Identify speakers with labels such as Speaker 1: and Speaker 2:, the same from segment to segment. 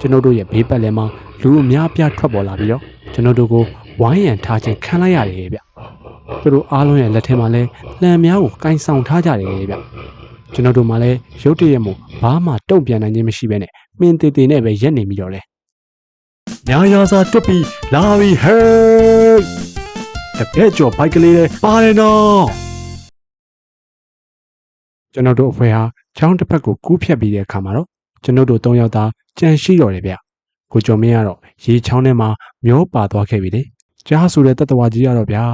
Speaker 1: ကျွန်တော်တို့ရဲ့ဘေးပတ်လည်မှာလူအများအပြားထွက်ပေါ်လာပြီးတော့ကျွန်တော်တို့ကိုဝိုင်းရံထားခြင်းခံလိုက်ရတယ်ဗျသူတို့အားလုံးရဲ့လက်ထဲမှာလဲလံများကိုကင်ဆောင်ထားကြတယ်ဗျကျွန်တော်တို့မှလည်းရုတ်တရက်မို့ဘာမှတုံ့ပြန်နိုင်ခြင်းမရှိဘဲနဲ့မင်းသေးသေးနဲ့ပဲရက်နေပြီးတော့လဲ
Speaker 2: ညာယာစာတွတ်ပြီးလာပြီဟဲ့တပည့်ကျော်ဘိုက်ကလေးလေးပါတယ်နော်
Speaker 1: ကျွန်တော်တို့အဖွဲ့ဟာချောင်းတစ်ဖက်ကိုကူးဖြတ်ပြီးတဲ့အခါမှာတော့ကျွန်တော်တို့၃ယောက်သား ကြံရှိတော်တယ်ဗျကိုကျော်မင်းကတော့ရေချောင်းထဲမှာမျောပါသွားခဲ့ပြီလေကြားဆိုတဲ့တတဝါကြီးကတော့ဗျာ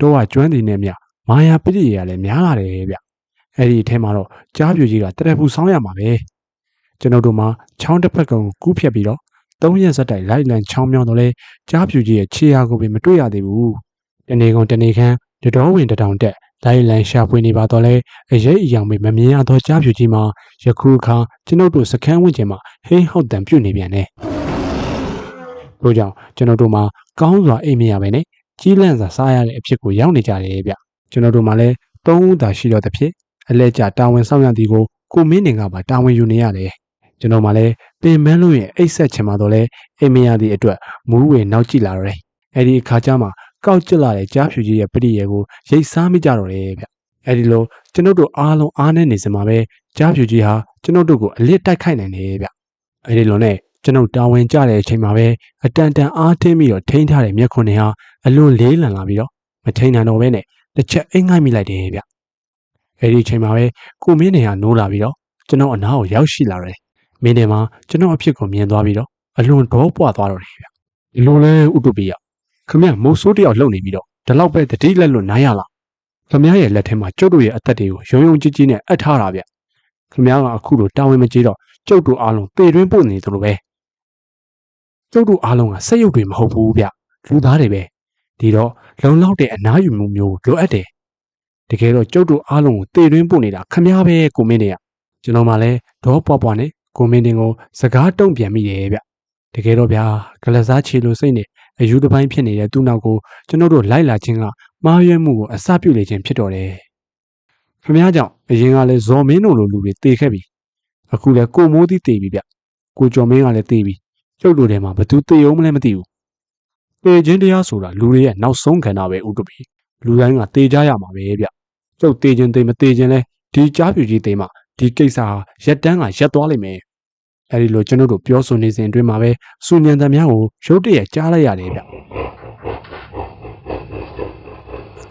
Speaker 1: တော့ကကျွမ်းတည်နေမြမာယာပရိရေကလည်းများလာတယ်ဗျအဲ့ဒီအထဲမှာတော့ကြားပြူကြီးကတရက်ဖူဆောင်းရမှာပဲကျွန်တော်တို့မှာချောင်းတစ်ဖက်ကောင်ကူးဖြတ်ပြီးတော့သုံးရက်ဆက်တိုက်လိုက်လံချောင်းမြောင်းတော့လဲကြားပြူကြီးရဲ့ခြေရာကိုပဲမတွေ့ရသေးဘူးတနေကုန်တနေခမ်းတတော်ဝင်တတောင်တက် လိုက်လံရှာဖွေနေပါတော့လဲအရေးအယောင်ပဲမမြင်ရသောကြားပြူကြီးမှာယခုအခါကျွန်ုပ်တို့စခန်းဝင်ကျင်မှာဟိန်းဟောက်တံပြုတ်နေပြန်တယ်။တို့ကြောင့်ကျွန်တော်တို့မှာကောင်းစွာအိမ်မရပဲနဲ့ကြီးလန့်စွာစားရတဲ့အဖြစ်ကိုရောက်နေကြတယ်ဗျ။ကျွန်တော်တို့မှာလည်းသုံးဦးသာရှိတော့တဲ့ဖြစ်အလဲကျတာဝန်ဆောင်ရသည်ကိုကိုမင်းနေကပါတာဝန်ယူနေရတယ်။ကျွန်တော်မှလည်းပင်မန်းလို့ရဲ့အိတ်ဆက်ချင်မှတော့လဲအိမ်မရသည့်အတွက်မူးဝေနောက်ကြည့်လာတော့တယ်။အဲ့ဒီအခါကျမှ ကောက်ကျစ်လာတဲ့ကြားဖြူကြီးရဲ့ပရိယေကိုရိတ်စားမိကြတော့တယ်ဗျ။အဲ့ဒီလိုကျွန်ုပ်တို့အားလုံးအားနေနေစမှာပဲကြားဖြူကြီးဟာကျွန်ုပ်တို့ကိုအလစ်တိုက်ခိုက်နိုင်တယ်ဗျအဲဒီလိုနဲ့ကျွန်ုပ်တာဝန်ကြတဲ့အချိန်မှာပဲအတန်တန်အားထင်းပြီးတော့ထိန်းထားတဲ့မျက်ခွန်းတွေဟာအလွန်လေးလံလာပြီးတော့မထိန်းနိုင်တော့ဘဲနဲ့တစ်ချက်အိမ်ငိုက်မိလိုက်တယ်ဗျအဲဒီအချိန်မှာပဲကိုမင်းနေဟာနိုးလာပြီးတော့ကျွန်တော်အနားကိုရောက်ရှိလာတယ်မင်းနေမှာကျွန်တော်အဖြစ်ကိုမြင်သွားပြီးတော့အလွန်ဒေါပွားသွားတော့တယ်ဗျဒီလိုလဲဥတုပိယ ခမရမုတ်ဆိုးတယောက်လှုပ်နေပြီးတော့ဒီလောက်ပဲတတိလက်လွတ်နိုင်ရလားခမရရဲ့လက်ထဲမှာကျုပ်တို့ရဲ့အသက်တွေကိုရုံရုံကြီးကြီးနဲ့အပ်ထားတာဗျခမရကအခုလိုတာဝန်မကြီးတော့ကျုပ်တို့အားလုံးတေတွင်းပို့နေသလိုပဲကျုပ်တို့အားလုံးကစက်ရုပ်တွေမဟုတ်ဘူးဗျလူသားတွေပဲဒီတော့လုံလောက်တဲ့အနားယူမှုမျိုးလိုအပ်တယ်တကယ်တော့ကျုပ်တို့အားလုံးကိုတေတွင်းပို့နေတာခမရပဲကိုမင်းတွေကကျွန်တော်မှလည်းဒေါပွားပွားနဲ့ကိုမင်းတွေကိုစကားတုံ့ပြန်မိတယ်ဗျတကယ်တော့ဗျာကလစားချီလိုစိတ်နဲ့ အယူတစ်ပိုင်းဖြစ်နေတဲ့သူ့နောက်ကိုကျွန်တော်တို့လိုက်လာခြင်းကမှားယွင်းမှုကိုအစပြုလေခြင်းဖြစ်တော်တယ်။ခမည်းကြောင့်အရင်ကလည်းဇော်မင်းတို့လိုလူတွေတေခဲ့ပြီ။အခုလည်းကိုမိုးသီးတေပြီဗျ။ကိုကျော်မင်းကလည်းတေပြီ။ကျုပ်တို့ထဲမှာဘသူတေအောင်မလဲမသိဘူး။တေခြင်းတရားဆိုတာလူတွေရဲ့နောက်ဆုံးခန္ဓာပဲဥတ္တပိ။လူတိုင်းကတေကြရမှာပဲဗျ။ကျုပ်တေခြင်းတေမတေခြင်းလဲဒီကြားပြူကြီးတေမှာဒီကိစ္စဟာရက်တန်းကရက်သွားလိမ့်မယ်။ အဲဒီလိုကျွန်တော်တို့ပြောဆိုနေစဉ်အတွင်းမှာပဲစူညံတံများကိုရုတ်တရက်ကြားလိုက်ရတယ်ဗျ။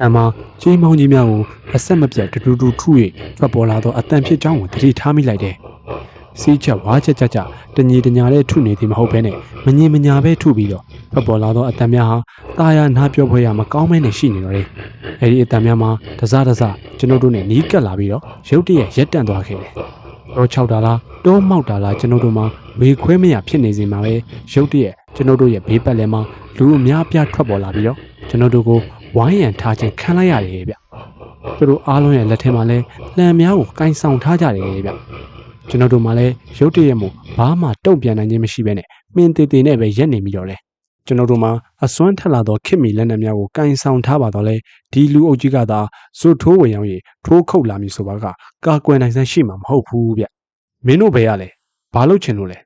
Speaker 1: အမကြီးမောင်ကြီးများကိုအဆက်မပြတ်တူတူတူထု၍ထွက်ပေါ်လာသောအတန်ဖြစ်ကြောင်းကိုတတိထားမိလိုက်တယ်။စီးချက်ဝါချက်ချက်ချက်တညီတညာလေးထုနေသည်မဟုတ်ဘဲနဲ့မငင်မညာပဲထုပြီးတော့ထွက်ပေါ်လာသောအတန်များဟာตาရနာပြောဖွယ်ရမကောင်းမဲနဲ့ရှိနေတော့တယ်။အဲဒီအတန်များမှာတစားတစားကျွန်တော်တို့နဲ့နီးကပ်လာပြီးတော့ရုတ်တရက်ရက်တန့်သွားခဲ့တယ်။ တော့6တာလားတောမောက်တာလားကျွန်တော်တို့မှာဝေခွဲမရဖြစ်နေစဉ်မှာပဲရုတ်တရက်ကျွန်တော်တို့ရဲ့ဘေးပတ်လည်မှာလူအများအပြားထွက်ပေါ်လာပြီးတော့ကျွန်တော်တို့ကိုဝိုင်းရံထားခြင်းခံလိုက်ရတယ်ဗျ။သူတို့အားလုံးရဲ့လက်ထဲမှာလဲလံများကိုကင်ဆောင်ထားကြတယ်ဗျ။ကျွန်တော်တို့မှလည်းရုတ်တရက်မို့ဘာမှတုံ့ပြန်နိုင်ခြင်းမရှိဘဲနဲ့မင်းသေးသေးနဲ့ပဲရက်နေပြီးတော့လဲ ကျွန်တော်တို့မှာအစွမ်းထက်လာသောခင်မီလက်နက်များကိုကင်ဆောင်ထားပါတော့လဲဒီလူအုပ်ကြီးကသာဇွတ်ထိုးဝင်ရောက်ရင်ထိုးခုတ်လာမည်ဆိုပါကကာကွယ်နိုင်စမ်းရှိမှာမဟုတ်ဘူးဗျ။မင်းတို့ဘယ်ရလဲဘာလို့ချင်လို့လဲ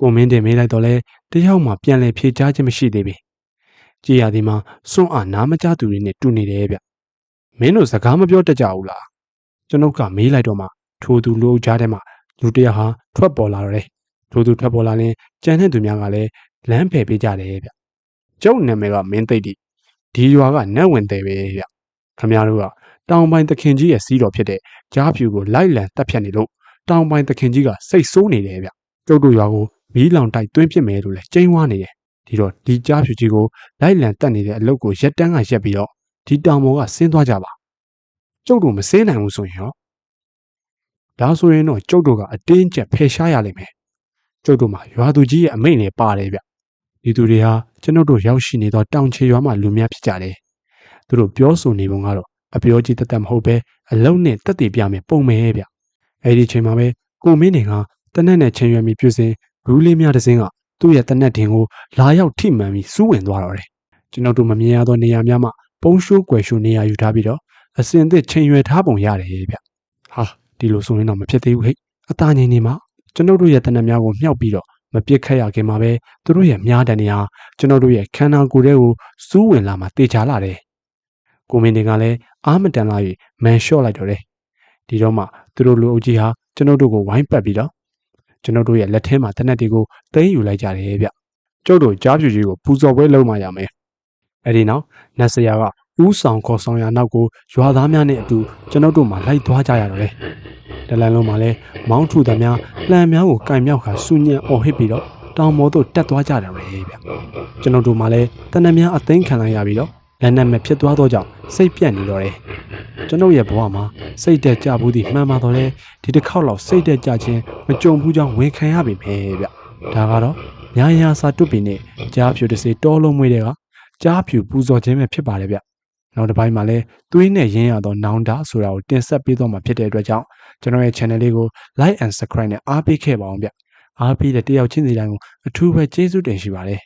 Speaker 1: ကိုမင်းတင်မေးလိုက်တော့လဲတယောက်မှပြန်လဲဖြေချခြင်းမရှိသေးပြီ။ကြည်ရသည်မှာစွန့်အားနားမကြသူတွေနဲ့တူနေတယ်ဗျ။မင်းတို့စကားမပြောတတ်ကြဘူးလား။ကျွန်ုပ်ကမေးလိုက်တော့မှထိုသူလူအုပ်ကြားထဲမှာလူတစ်ယောက်ဟာထွက်ပေါ်လာတော့တယ်။ထိုသူထွက်ပေါ်လာရင်ကြံတဲ့သူများကလည်းလမ်းဖယ်ပေးကြတယ်ဗျ။ ကျုပ်နာမည်ကမင်းသိပ်တိဒီရွာကနတ်ဝင်တယ်ပဲဗျ။ခမရတို့ကတောင်ပိုင်းသခင်ကြီးရဲ့စီးတော်ဖြစ်တဲ့ကြားဖြူကိုလိုက်လံတက်ဖြတ်နေလို့တောင်ပိုင်းသခင်ကြီးကစိတ်ဆိုးနေတယ်ဗျ။ကျုပ်တို့ရွာကိုမီးလောင်တိုက်သွင်းပစ်မယ်လို့လဲကျိန်းဝါနေတယ်။ဒီတော့ဒီကြားဖြူကြီးကိုလိုက်လံတက်နေတဲ့အလုတ်ကိုရက်တန်းကရက်ပြီးတော့ဒီတောင်ပေါ်ကဆင်းသွားကြပါ။ကျုပ်တို့မဆင်းနိုင်ဘူးဆိုရင်ရောဒါဆိုရင်တော့ကျုပ်တို့ကအတင်းကျပ်ဖယ်ရှားရလိမ့်မယ်။ကျုပ်တို့မှာရွာသူကြီးရဲ့အမိန့်နဲ့ပါတယ်ဗျ။ ဒီသူတွေဟာကျွန်ုပ်တို့ရောက်ရှိနေသောတောင်ချေရွာမှလူများဖြစ်ကြတယ်။သူတို့ပြောဆိုနေပုံကတော့အပြောကြီးတသက်မဟုတ်ပဲအလုံးနဲ့တက်တည်ပြမယ်ပုံမယ်ဗျ။အဲဒီချိန်မှာပဲကိုမင်းနေကတနက်နဲ့ချင်းရွယ်မိပြုစဉ်ဘူးလေးများတစ်စင်းကသူ့ရဲ့တနက်တင်ကိုလာရောက်ထိမှန်ပြီးစူးဝင်သွားတော့တယ်။ကျွန်တော်တို့မမြင်ရသောနေရာများမှာပုံရှိုးကွယ်ရှိုးနေရာယူထားပြီးတော့အစင်သစ်ချင်းရွယ်ထားပုံရတယ်ဗျ။ဟာဒီလိုဆိုရင်တော့မဖြစ်သေးဘူးဟဲ့။အသားငိမ့်နေမှာကျွန်တော်တို့ရဲ့တနက်များကိုမြှောက်ပြီးတော့ မပြစ်ခတ်ရခင်မှာပဲသူတို့ရဲ့မြားတန်တွေဟာကျွန်တော်တို့ရဲ့ခန္ဓာကိုယ်ထဲကိုစူးဝင်လာမှတေချာလာတယ်ကိုမင်းတွေကလည်းအာမတန်လာ၍မန်လျှော့လိုက်တော့တယ်ဒီတော့မှသူတို့လူအုပ်ကြီးဟာကျွန်တော်တို့ကိုဝိုင်းပတ်ပြီးတော့ကျွန်တော်တို့ရဲ့လက်ထဲမှာတနက်တွေကိုသိမ်းယူလိုက်ကြတယ်ဗျကျုပ်တို့ကြားပြူကြီးကိုပူဇော်ပွဲလုပ်မှရမယ်အဲ့ဒီနောက်နတ်ဆရာကဥဆောင်ခေါ်ဆောင်ရာနောက်ကိုရွာသားများနဲ့အတူကျွန်တော်တို့မှလိုက်သွားကြရတော့တယ် တလန်လုံးမှာလည်းမောင်းထူသများလှန်များကိုကင်မြောက်ခါစူညံအော်ဟစ်ပြီးတော့တောင်ပေါ်သို့တက်သွားကြတယ်လေဗျကျွန်တော်တို့မှလည်းတနက်များအသိမ်းခံလိုက်ရပြီးတော့လက်နက်မဲ့ဖြစ်သွားသောကြောင့်စိတ်ပြတ်နေတော့တယ်ကျွန်တော်ရဲ့ဘဝမှာစိတ်တက်ကြဘူးသည်မှန်ပါတော့လေဒီတစ်ခေါက်လောက်စိတ်တက်ကြခြင်းမကြုံဘူးကြောင်းဝန်ခံရပြီပဲဗျဒါကတော့ညာညာစာတွတ်ပင်နဲ့ကြားဖြူတစ်စေတောလုံးမွေးတဲ့ကကြားဖြူပူဇော်ခြင်းပဲဖြစ်ပါတယ်ဗျ နောက်တစ်ပိုင်းမှာလည်းသွေးနဲ့ရင်းရသောနောင်တဆိုတာကိုတင်ဆက်ပေးတော့မှာဖြစ်တဲ့အတွက်ကြောင့်ကျွန်တော်ရဲ့ channel လေးကို like and subscribe နဲ့အားပေးခဲ့ပါအောင်ဗျအားပေးတဲ့တယောက်ချင်းစီတိုင်းကိုအထူးပဲကျေးဇူးတင်ရှိပါတယ်